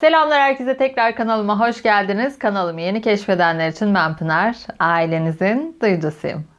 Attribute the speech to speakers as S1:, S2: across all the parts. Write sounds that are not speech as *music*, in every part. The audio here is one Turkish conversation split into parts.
S1: Selamlar herkese tekrar kanalıma hoş geldiniz. Kanalımı yeni keşfedenler için ben Pınar, ailenizin duyucusuyum.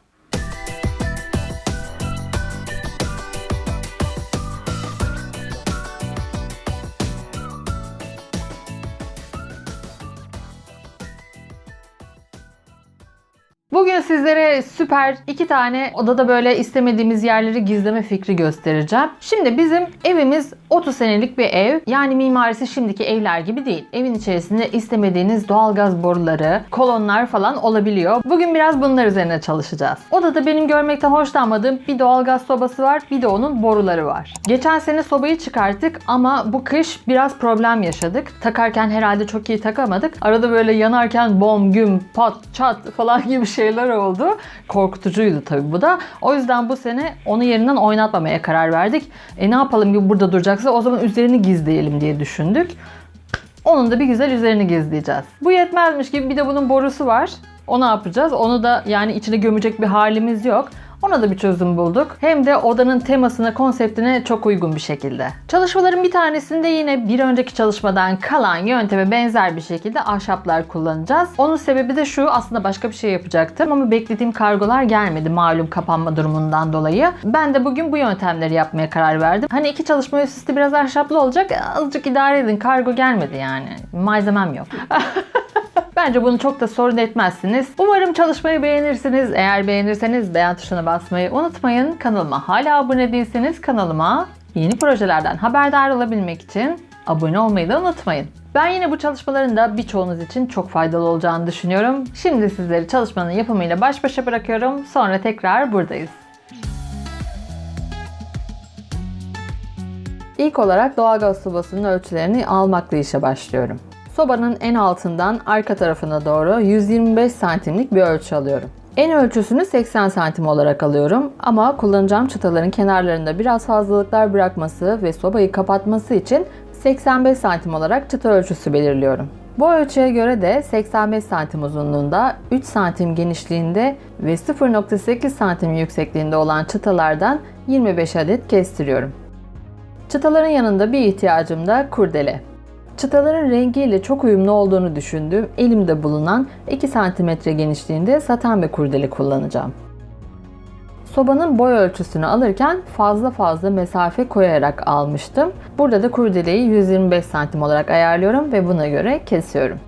S1: Bugün sizlere süper iki tane odada böyle istemediğimiz yerleri gizleme fikri göstereceğim. Şimdi bizim evimiz 30 senelik bir ev. Yani mimarisi şimdiki evler gibi değil. Evin içerisinde istemediğiniz doğalgaz boruları, kolonlar falan olabiliyor. Bugün biraz bunlar üzerine çalışacağız. Odada benim görmekten hoşlanmadığım bir doğalgaz sobası var, bir de onun boruları var. Geçen sene sobayı çıkarttık ama bu kış biraz problem yaşadık. Takarken herhalde çok iyi takamadık. Arada böyle yanarken bom, güm, pat, çat falan gibi şeyler oldu. Korkutucuydu tabii bu da. O yüzden bu sene onu yerinden oynatmamaya karar verdik. E ne yapalım ki burada duracaksa o zaman üzerini gizleyelim diye düşündük. Onun da bir güzel üzerini gizleyeceğiz. Bu yetmezmiş gibi bir de bunun borusu var. Onu yapacağız. Onu da yani içine gömecek bir halimiz yok. Ona da bir çözüm bulduk. Hem de odanın temasına, konseptine çok uygun bir şekilde. Çalışmaların bir tanesinde yine bir önceki çalışmadan kalan yönteme benzer bir şekilde ahşaplar kullanacağız. Onun sebebi de şu aslında başka bir şey yapacaktım ama beklediğim kargolar gelmedi malum kapanma durumundan dolayı. Ben de bugün bu yöntemleri yapmaya karar verdim. Hani iki çalışma üst biraz ahşaplı olacak. Azıcık idare edin. Kargo gelmedi yani. Malzemem yok. *laughs* Bence bunu çok da sorun etmezsiniz. Umarım çalışmayı beğenirsiniz. Eğer beğenirseniz beğen tuşuna basmayı unutmayın. Kanalıma hala abone değilseniz kanalıma yeni projelerden haberdar olabilmek için abone olmayı da unutmayın. Ben yine bu çalışmaların da birçoğunuz için çok faydalı olacağını düşünüyorum. Şimdi sizleri çalışmanın yapımıyla baş başa bırakıyorum. Sonra tekrar buradayız. İlk olarak doğalgaz sobasının ölçülerini almakla işe başlıyorum. Sobanın en altından arka tarafına doğru 125 santimlik bir ölçü alıyorum. En ölçüsünü 80 santim olarak alıyorum ama kullanacağım çıtaların kenarlarında biraz fazlalıklar bırakması ve sobayı kapatması için 85 santim olarak çıta ölçüsü belirliyorum. Bu ölçüye göre de 85 santim uzunluğunda, 3 santim genişliğinde ve 0.8 santim yüksekliğinde olan çıtalardan 25 adet kestiriyorum. Çıtaların yanında bir ihtiyacım da kurdele. Çıtaların rengiyle çok uyumlu olduğunu düşündüğüm elimde bulunan 2 cm genişliğinde saten bir kurdele kullanacağım. Sobanın boy ölçüsünü alırken fazla fazla mesafe koyarak almıştım. Burada da kurdeleyi 125 cm olarak ayarlıyorum ve buna göre kesiyorum.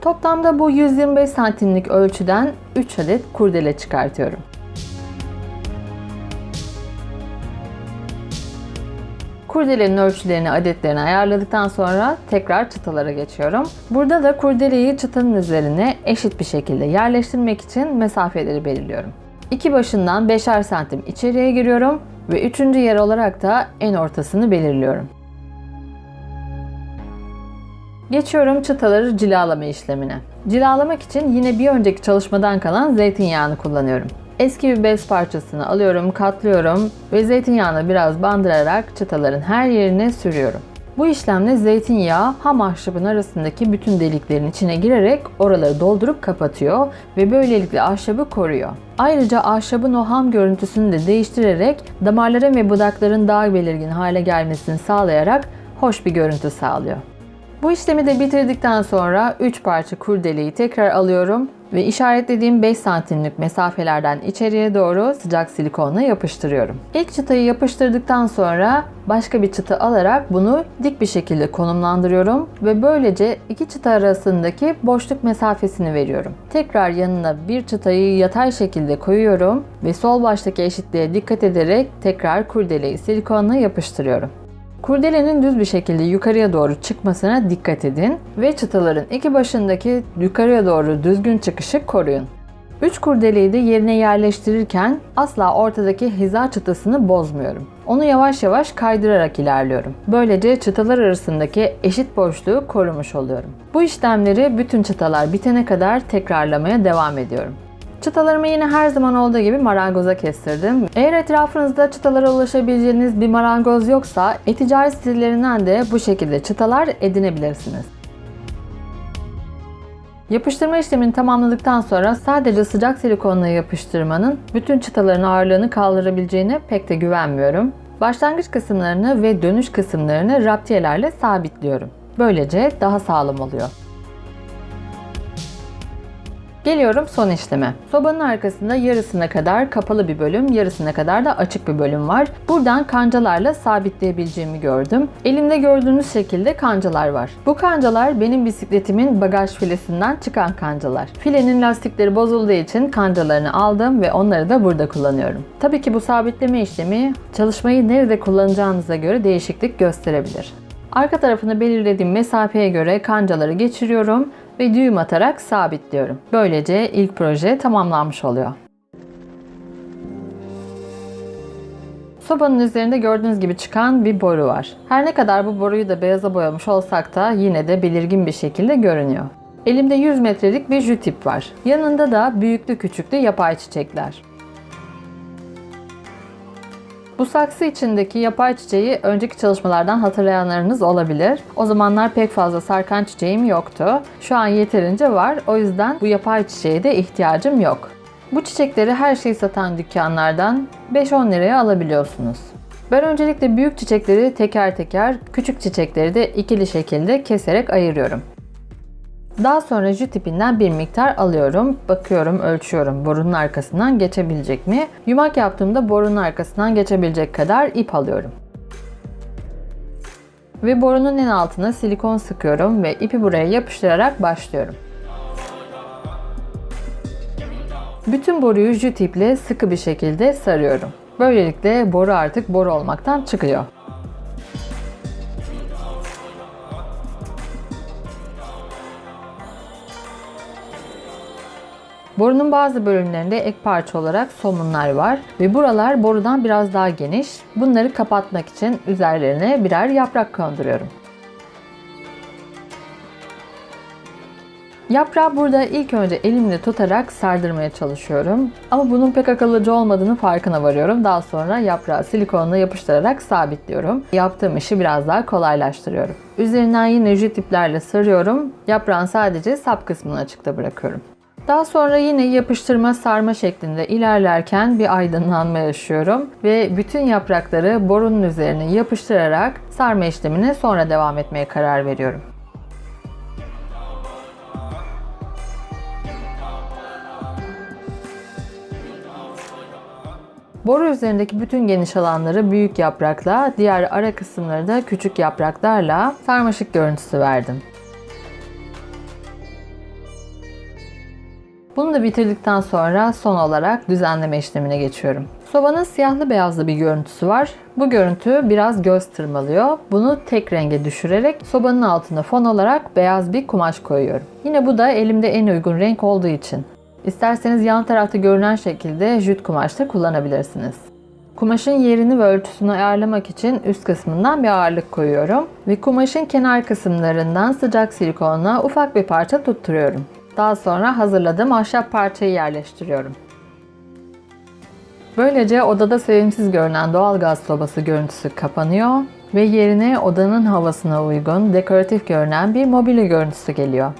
S1: Toplamda bu 125 santimlik ölçüden 3 adet kurdele çıkartıyorum. Kurdelenin ölçülerini, adetlerini ayarladıktan sonra tekrar çıtalara geçiyorum. Burada da kurdeleyi çıtanın üzerine eşit bir şekilde yerleştirmek için mesafeleri belirliyorum. İki başından 5'er santim içeriye giriyorum ve üçüncü yer olarak da en ortasını belirliyorum. Geçiyorum çıtaları cilalama işlemine. Cilalamak için yine bir önceki çalışmadan kalan zeytinyağını kullanıyorum. Eski bir bez parçasını alıyorum, katlıyorum ve zeytinyağını biraz bandırarak çıtaların her yerine sürüyorum. Bu işlemle zeytinyağı ham ahşabın arasındaki bütün deliklerin içine girerek oraları doldurup kapatıyor ve böylelikle ahşabı koruyor. Ayrıca ahşabın o ham görüntüsünü de değiştirerek damarların ve budakların daha belirgin hale gelmesini sağlayarak hoş bir görüntü sağlıyor. Bu işlemi de bitirdikten sonra 3 parça kurdeleyi tekrar alıyorum ve işaretlediğim 5 santimlik mesafelerden içeriye doğru sıcak silikonla yapıştırıyorum. İlk çıtayı yapıştırdıktan sonra başka bir çıta alarak bunu dik bir şekilde konumlandırıyorum ve böylece iki çıta arasındaki boşluk mesafesini veriyorum. Tekrar yanına bir çıtayı yatay şekilde koyuyorum ve sol baştaki eşitliğe dikkat ederek tekrar kurdeleyi silikonla yapıştırıyorum. Kurdelenin düz bir şekilde yukarıya doğru çıkmasına dikkat edin ve çıtaların iki başındaki yukarıya doğru düzgün çıkışı koruyun. 3 kurdeleyi de yerine yerleştirirken asla ortadaki hiza çıtasını bozmuyorum. Onu yavaş yavaş kaydırarak ilerliyorum. Böylece çıtalar arasındaki eşit boşluğu korumuş oluyorum. Bu işlemleri bütün çıtalar bitene kadar tekrarlamaya devam ediyorum. Çıtalarımı yine her zaman olduğu gibi marangoza kestirdim. Eğer etrafınızda çıtalara ulaşabileceğiniz bir marangoz yoksa e-ticaret sitelerinden de bu şekilde çıtalar edinebilirsiniz. Yapıştırma işlemini tamamladıktan sonra sadece sıcak silikonla yapıştırmanın bütün çıtaların ağırlığını kaldırabileceğine pek de güvenmiyorum. Başlangıç kısımlarını ve dönüş kısımlarını raptiyelerle sabitliyorum. Böylece daha sağlam oluyor. Geliyorum son işleme. Sobanın arkasında yarısına kadar kapalı bir bölüm, yarısına kadar da açık bir bölüm var. Buradan kancalarla sabitleyebileceğimi gördüm. Elimde gördüğünüz şekilde kancalar var. Bu kancalar benim bisikletimin bagaj filesinden çıkan kancalar. Filenin lastikleri bozulduğu için kancalarını aldım ve onları da burada kullanıyorum. Tabii ki bu sabitleme işlemi çalışmayı nerede kullanacağınıza göre değişiklik gösterebilir. Arka tarafını belirlediğim mesafeye göre kancaları geçiriyorum ve düğüm atarak sabitliyorum. Böylece ilk proje tamamlanmış oluyor. Sobanın üzerinde gördüğünüz gibi çıkan bir boru var. Her ne kadar bu boruyu da beyaza boyamış olsak da yine de belirgin bir şekilde görünüyor. Elimde 100 metrelik bir jütip var. Yanında da büyüklü küçüklü yapay çiçekler. Bu saksı içindeki yapay çiçeği önceki çalışmalardan hatırlayanlarınız olabilir. O zamanlar pek fazla sarkan çiçeğim yoktu. Şu an yeterince var. O yüzden bu yapay çiçeğe de ihtiyacım yok. Bu çiçekleri her şeyi satan dükkanlardan 5-10 liraya alabiliyorsunuz. Ben öncelikle büyük çiçekleri teker teker, küçük çiçekleri de ikili şekilde keserek ayırıyorum. Daha sonra jü tipinden bir miktar alıyorum. Bakıyorum, ölçüyorum borunun arkasından geçebilecek mi? Yumak yaptığımda borunun arkasından geçebilecek kadar ip alıyorum. Ve borunun en altına silikon sıkıyorum ve ipi buraya yapıştırarak başlıyorum. Bütün boruyu jüt iple sıkı bir şekilde sarıyorum. Böylelikle boru artık boru olmaktan çıkıyor. Borunun bazı bölümlerinde ek parça olarak somunlar var ve buralar borudan biraz daha geniş. Bunları kapatmak için üzerlerine birer yaprak konduruyorum. Yaprağı burada ilk önce elimle tutarak sardırmaya çalışıyorum. Ama bunun pek akıllıca olmadığını farkına varıyorum. Daha sonra yaprağı silikonla yapıştırarak sabitliyorum. Yaptığım işi biraz daha kolaylaştırıyorum. Üzerinden yine jüt sarıyorum. Yaprağın sadece sap kısmını açıkta bırakıyorum. Daha sonra yine yapıştırma sarma şeklinde ilerlerken bir aydınlanma yaşıyorum ve bütün yaprakları borunun üzerine yapıştırarak sarma işlemine sonra devam etmeye karar veriyorum. Boru üzerindeki bütün geniş alanları büyük yaprakla, diğer ara kısımları da küçük yapraklarla sarmaşık görüntüsü verdim. Bunu da bitirdikten sonra son olarak düzenleme işlemine geçiyorum. Sobanın siyahlı beyazlı bir görüntüsü var. Bu görüntü biraz göz tırmalıyor. Bunu tek renge düşürerek sobanın altına fon olarak beyaz bir kumaş koyuyorum. Yine bu da elimde en uygun renk olduğu için. İsterseniz yan tarafta görünen şekilde jüt kumaş da kullanabilirsiniz. Kumaşın yerini ve ölçüsünü ayarlamak için üst kısmından bir ağırlık koyuyorum ve kumaşın kenar kısımlarından sıcak silikonla ufak bir parça tutturuyorum. Daha sonra hazırladığım ahşap parçayı yerleştiriyorum. Böylece odada sevimsiz görünen doğalgaz sobası görüntüsü kapanıyor ve yerine odanın havasına uygun, dekoratif görünen bir mobilya görüntüsü geliyor.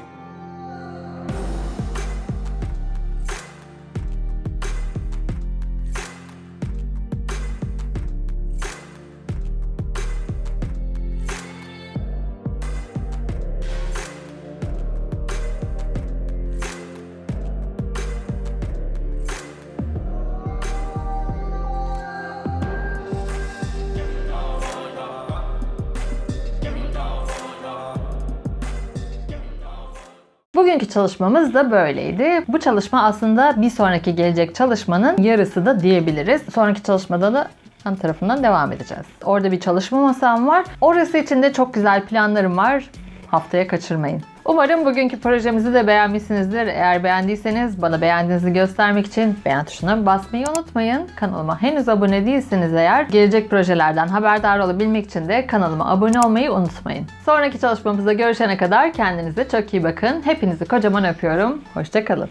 S1: Bugünkü çalışmamız da böyleydi. Bu çalışma aslında bir sonraki gelecek çalışmanın yarısı da diyebiliriz. Sonraki çalışmada da yan tarafından devam edeceğiz. Orada bir çalışma masam var. Orası için de çok güzel planlarım var. Haftaya kaçırmayın. Umarım bugünkü projemizi de beğenmişsinizdir. Eğer beğendiyseniz bana beğendiğinizi göstermek için beğen tuşuna basmayı unutmayın. Kanalıma henüz abone değilseniz eğer gelecek projelerden haberdar olabilmek için de kanalıma abone olmayı unutmayın. Sonraki çalışmamızda görüşene kadar kendinize çok iyi bakın. Hepinizi kocaman öpüyorum. Hoşçakalın.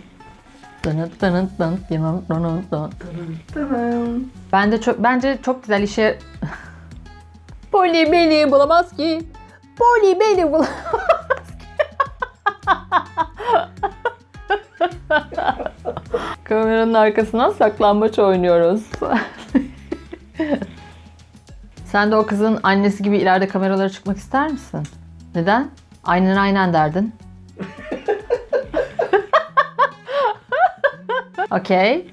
S1: Ben de çok bence çok güzel işe Poli beni bulamaz ki. Poli beni bulamaz Kameranın arkasından saklambaç oynuyoruz. Sen de o kızın annesi gibi ileride kameralara çıkmak ister misin? Neden? Aynen aynen derdin. *laughs*
S2: Okey.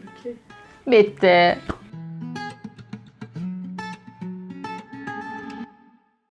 S1: Bitti.